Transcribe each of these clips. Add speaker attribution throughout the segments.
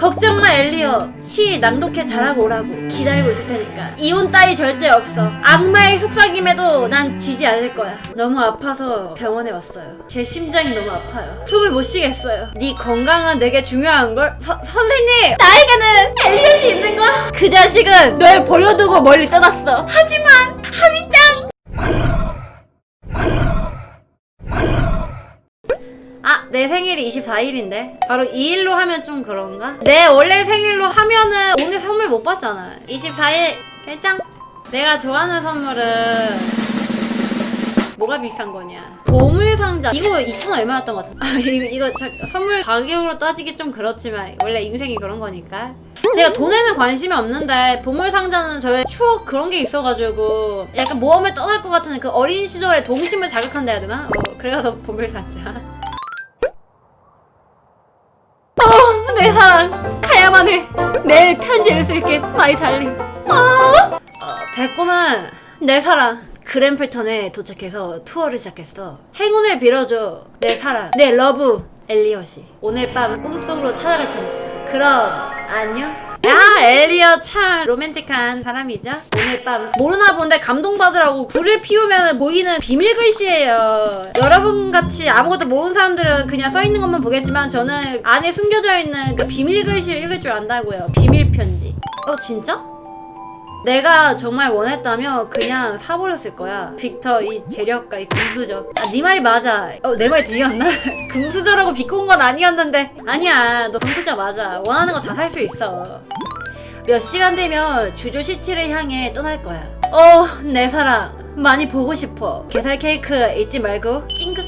Speaker 1: 걱정 마 엘리어. 시 낭독해 잘하고 오라고. 기다리고 있을 테니까. 이혼 따위 절대 없어. 악마의 속삭임에도 난 지지 않을 거야. 너무 아파서 병원에 왔어요. 제 심장이 너무 아파요. 숨을 못 쉬겠어요. 네 건강은 내게 중요한 걸? 서, 선생님! 나에게는 엘리엇이 있는 거야? 그 자식은 널 버려두고 멀리 떠났어. 하지만 하미짱 아, 내 생일이 24일인데. 바로 2일로 하면 좀 그런가? 내 원래 생일로 하면은 오늘 선물 못 받잖아. 24일 결정. 내가 좋아하는 선물은 뭐가 비싼 거냐? 보물 상자. 이거 2천 얼마였던 것 같은데. 아, 이거, 이거 자, 선물 가격으로 따지기 좀 그렇지만 원래 인생이 그런 거니까. 제가 돈에는 관심이 없는데 보물 상자는 저의 추억 그런 게 있어가지고 약간 모험을 떠날 것 같은 그 어린 시절의 동심을 자극한다 해야 되나? 어, 그래서 보물 상자. 어, 내 사랑 가야만 해. 내일 편지를 쓸게, 마이 달리. 어, 어 배꼽은 내 사랑. 그램플턴에 도착해서 투어를 시작했어. 행운을 빌어줘, 내 사랑, 내 러브 엘리엇이. 오늘 밤 꿈속으로 찾아갈 테니까. 그럼 안녕. 야, 엘리엇 참 로맨틱한 사람이죠? 오늘 밤 모르나 본데 감동받으라고 불을 피우면 보이는 비밀 글씨예요. 여러분 같이 아무것도 모르는 사람들은 그냥 써 있는 것만 보겠지만 저는 안에 숨겨져 있는 그 비밀 글씨를 읽을 줄 안다고요. 비밀 편지. 어, 진짜? 내가 정말 원했다면 그냥 사버렸을 거야. 빅터 이 재력가 이 금수저. 아, 네 말이 맞아. 어, 내 말이 들렸나? 금수저라고 비꼰 건 아니었는데. 아니야, 너 금수저 맞아. 원하는 거 다 살 수 있어. 몇 시간 되면 주조 시티를 향해 떠날 거야. 어, 내 사랑. 많이 보고 싶어. 게살 케이크 잊지 말고 찡긋.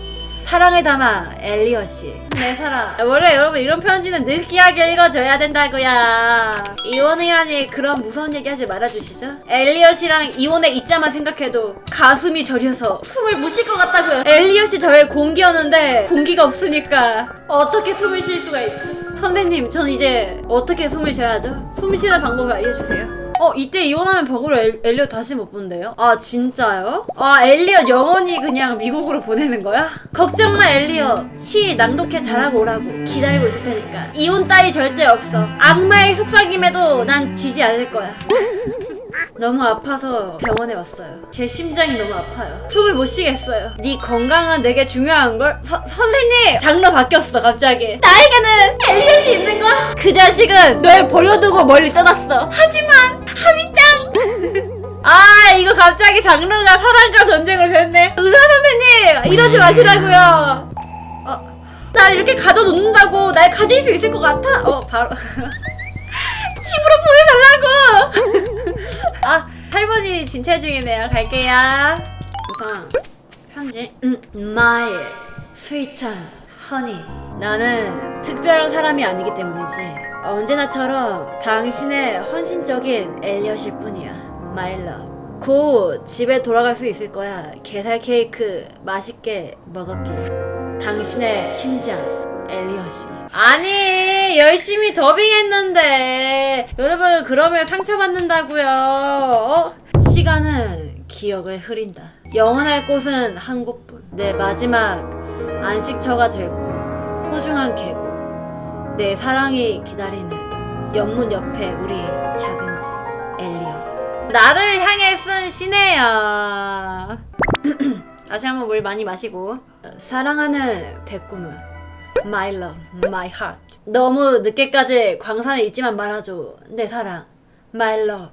Speaker 1: 사랑을 담아 엘리엇이 내 사랑. 원래 여러분 이런 편지는 느끼하게 읽어줘야 된다고요. 이혼이라니 그런 무서운 얘기 하지 말아주시죠. 엘리엇이랑 이혼의 이자만 생각해도 가슴이 저려서 숨을 못 쉴 것 같다고요. 엘리엇이 저의 공기였는데 공기가 없으니까 어떻게 숨을 쉴 수가 있지? 선생님 전 이제 어떻게 숨을 쉬어야죠? 숨 쉬는 방법을 알려주세요 어 이때 이혼하면 벽으로 엘, 엘리엇 다시 못 본대요? 아 진짜요? 아 엘리엇 영원히 그냥 미국으로 보내는 거야? 걱정 마 엘리엇 시 낭독해 잘하고 오라고 기다리고 있을 테니까 이혼 따위 절대 없어 악마의 속삭임에도 난 지지 않을 거야 너무 아파서 병원에 왔어요. 제 심장이 너무 아파요. 숨을 못 쉬겠어요. 네 건강은 내게 중요한 걸? 서, 선생님! 장르 바뀌었어, 갑자기. 나에게는 엘리엇이 있는 거야? 그 자식은 널 버려두고 멀리 떠났어. 하지만, 하미짱! 아, 이거 갑자기 장르가 사랑과 전쟁으로 됐네. 의사 선생님! 이러지 마시라고요. 어, 날 이렇게 가둬놓는다고 날 가질 수 있을 것 같아? 어, 바로. 집으로 보내달라고! 아, 할머니 진짜 중이네요. 갈게요. 우선, 편지. 음, my honey. 나는 특별한 사람이 아니기 때문이지. 언제나처럼 당신의 헌신적인 엘리엇일 뿐이야. My love. 곧 집에 돌아갈 수 있을 거야. 게살 케이크 맛있게 먹었길. 당신의 심장 엘리엇이. 아니 열심히 더빙했는데. 여러분 그러면 상처받는다고요. 어? 시간은 기억을 흐린다. 영원할 곳은 한 곳뿐. 내 마지막 안식처가 될곳 소중한 계곡. 내 사랑이 기다리는 연문 옆에 우리 작은 집 엘리엇. 나를 향해 쓴 시네요 다시 한번 물 많이 마시고. 어, 사랑하는 백구문 My love, my heart. 너무 늦게까지 광산에 있지만 말아줘. 내 사랑 My love.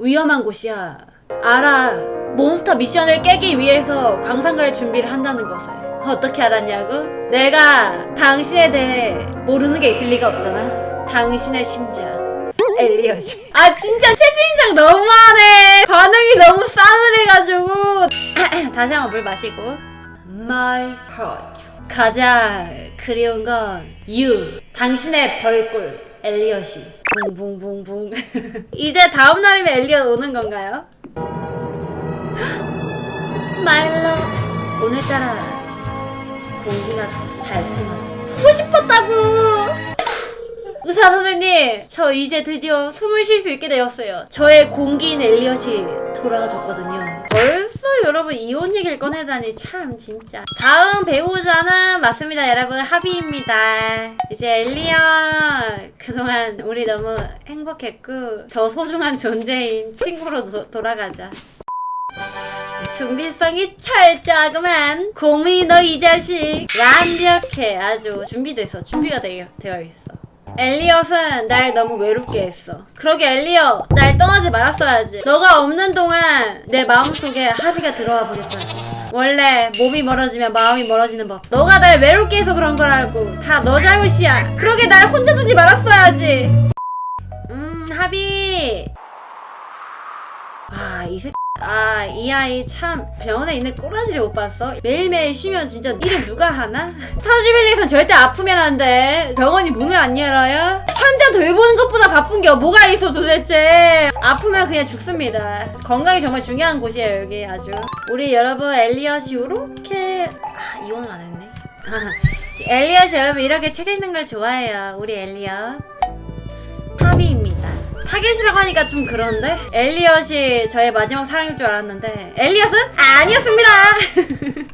Speaker 1: 위험한 곳이야. 알아. 몬스터 미션을 깨기 위해서 광산 갈 준비를 한다는 것을. 어떻게 알았냐고? 내가 당신에 대해 모르는 게 있을 리가 없잖아. 당신의 심장 엘리엇이. 아 진짜 채팅창 너무하네. 반응이 너무 싸늘해가지고. 다시 한번 물 마시고. My heart. 가장 그리운 건 You. 당신의 벌꿀 엘리엇이. 붕붕붕붕. 이제 다음 날이면 엘리엇 오는 건가요? My love. 오늘따라 공기가 달콤하다 보고 싶었다고 저 이제 드디어 숨을 쉴 수 있게 되었어요. 저의 공기인 엘리엇이 돌아가졌거든요. 벌써 여러분 이혼 얘기를 꺼내다니 참 진짜. 다음 배우자는 맞습니다. 여러분 하비입니다. 이제 엘리언 그동안 우리 너무 행복했고 더 소중한 존재인 친구로 도- 돌아가자. 준비성이 철저하구만. 고민이 너이 자식. 완벽해. 아주 준비됐어. 준비가 되어, 되어 있어 엘리엇은 날 너무 외롭게 했어. 그러게 엘리엇 날 떠나지 말았어야지. 너가 없는 동안 내 마음속에 합의가 들어와 버렸잖아 원래 몸이 멀어지면 마음이 멀어지는 법. 너가 날 외롭게 해서 그런 거라고. 다 너 잘못이야. 그러게 날 혼자 두지 말았어야지. 음 합의. 아, 이 새끼. 아, 이 아이 참 병원에 있는 꼬라지를 못 봤어? 매일매일 쉬면 진짜 일을 누가 하나? 타주빌리에선 절대 아프면 안 돼. 병원이 문을 안 열어요? 환자 돌보는 것보다 바쁜 게 뭐가 있어 도대체. 아프면 그냥 죽습니다. 건강이 정말 중요한 곳이에요, 여기 아주. 우리 여러분 엘리엇이 요렇게 아, 이혼을 안 했네. 엘리엇이 여러분 이렇게 책 읽는 걸 좋아해요. 우리 엘리엇. 타겟이라고 하니까 좀 그런데 엘리엇이 저의 마지막 사랑일 줄 알았는데 엘리엇은 아니었습니다.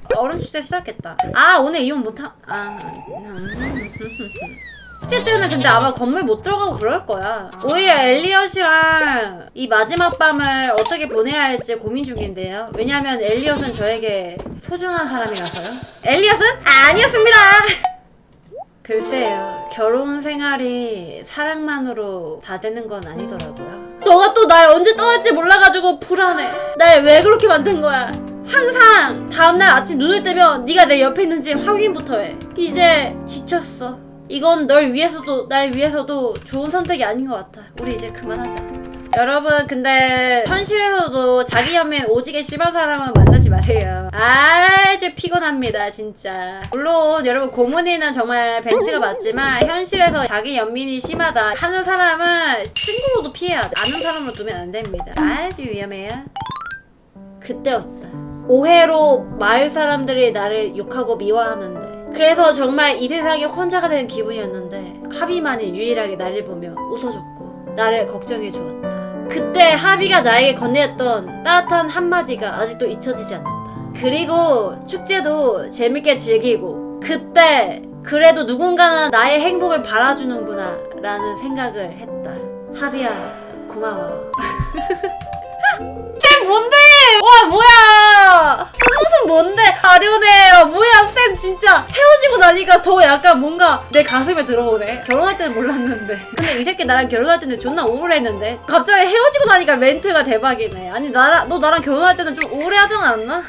Speaker 1: 어른 축제 시작했다. 아 오늘 이혼 못하. 아. 음. 축제 때는 근데 아마 건물 못 들어가고 그럴 거야. 오히려 엘리엇이랑 이 마지막 밤을 어떻게 보내야 할지 고민 중인데요. 왜냐면 엘리엇은 저에게 소중한 사람이라서요. 엘리엇은 아니었습니다. 글쎄요, 결혼 생활이 사랑만으로 다 되는 건 아니더라고요. 너가 또 날 언제 떠날지 몰라가지고 불안해. 날 왜 그렇게 만든 거야? 항상 다음날 아침 눈을 뜨면 네가 내 옆에 있는지 확인부터 해. 이제 지쳤어. 이건 널 위해서도 날 위해서도 좋은 선택이 아닌 것 같아. 우리 이제 그만하자. 여러분 근데 현실에서도 자기 연민 오지게 심한 사람은 만나지 마세요. 아주 피곤합니다 진짜. 물론 여러분 고문이는 정말 벤치가 맞지만 현실에서 자기 연민이 심하다 하는 사람은 친구로도 피해야 돼. 아는 사람으로 두면 안 됩니다. 아주 위험해요. 그때였다. 오해로 마을 사람들이 나를 욕하고 미워하는데. 그래서 정말 이 세상에 혼자가 되는 기분이었는데 하비만이 유일하게 나를 보며 웃어줬고 나를 걱정해 주었다. 그때 하비가 나에게 건네었던 따뜻한 한마디가 아직도 잊혀지지 않는다. 그리고 축제도 재밌게 즐기고 그때 그래도 누군가는 나의 행복을 바라주는구나 라는 생각을 했다. 하비야 고마워. 쌤 뭔데? 와 뭐야? 무슨 뭔데? 아련해요. 뭐야 쌤 진짜 헤어지고 나니까 더 약간 뭔가 내 가슴에 들어오네. 결혼할 때는 몰랐는데. 근데 이 새끼 나랑 결혼할 때는 존나 우울했는데 갑자기 헤어지고 나니까 멘트가 대박이네. 아니 나랑 너 나랑 결혼할 때는 좀 우울해하지 않았나?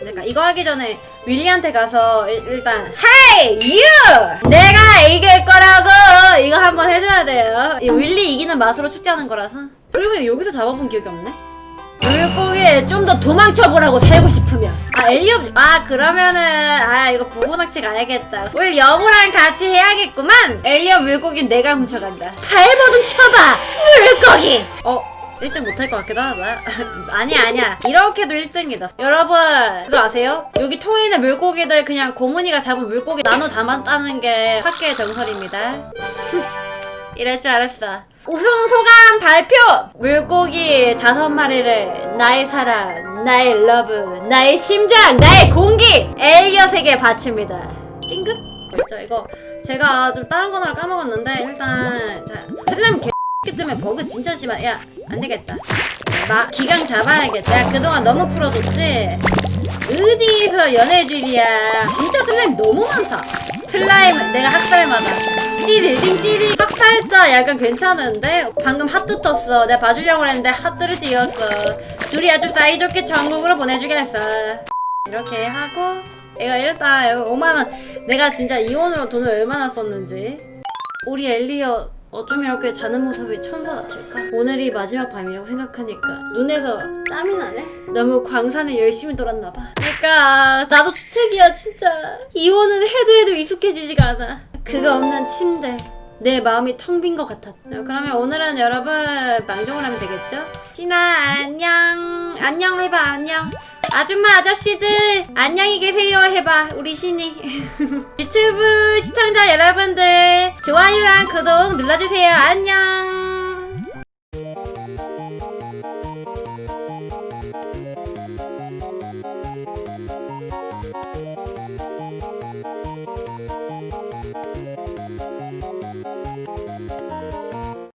Speaker 1: 그러니까 이거 하기 전에 윌리한테 가서 일, 일단 Hey you! 내가 이길 거라고 이거 한번 해줘야 돼요. 이 윌리 이기는 맛으로 축제하는 거라서. 그리고 여기서 잡아본 기억이 없네. 물고기에 좀 더 도망쳐보라고 살고 싶으면. 아 엘리업 아 그러면은 아 이거 부부낚시 가야겠다. 우리 여보랑 같이 해야겠구만. 엘리업 물고기 내가 훔쳐간다. 발버둥 쳐봐 물고기! 어 1등 못할 것 같기도 하다. 아니야 아니야. 이렇게도 1등이다. 여러분 그거 아세요? 여기 통에 있는 물고기들 그냥 고문이가 잡은 물고기 나눠 담았다는 게 학계의 정설입니다. 이럴 줄 알았어. 우승 소감 발표! 물고기 다섯 마리를 나의 사랑, 나의 러브, 나의 심장, 나의 공기! 엘리엇에게 바칩니다. 찡긋? 있죠? 이거 제가 좀 다른 거나 까먹었는데 일단 자 슬램 개 때문에 버그 진짜 심한 야 안되겠다 나 기강 잡아야겠다 야, 그동안 너무 풀어줬지 어디서 연애줄이야 진짜 슬라임 너무 많다 슬라임 내가 학살마다 띠리링 띠리 학살자 약간 괜찮은데? 방금 하트 떴어. 내가 봐주려고 했는데 하트를 띄웠어. 둘이 아주 사이좋게 전국으로 보내주겠어. 이렇게 하고 이거 일단 5만원. 내가 진짜 이혼으로 돈을 얼마나 썼는지. 우리 엘리어 어쩜 이렇게 자는 모습이 천사 같을까? 오늘이 마지막 밤이라고 생각하니까 눈에서 땀이 나네? 너무 광산을 열심히 돌았나봐. 그러니까 나도 주책이야 진짜. 이혼은 해도 해도 익숙해지지가 않아 그가 없는 침대. 내 마음이 텅 빈 것 같았다 그러면 오늘은 여러분 방종을 하면 되겠죠? 신아 안녕. 안녕 해봐 안녕. 아줌마 아저씨들 안녕히 계세요 해봐 우리 신이. 유튜브 시청자 여러분들 좋아요랑 구독 눌러주세요. 안녕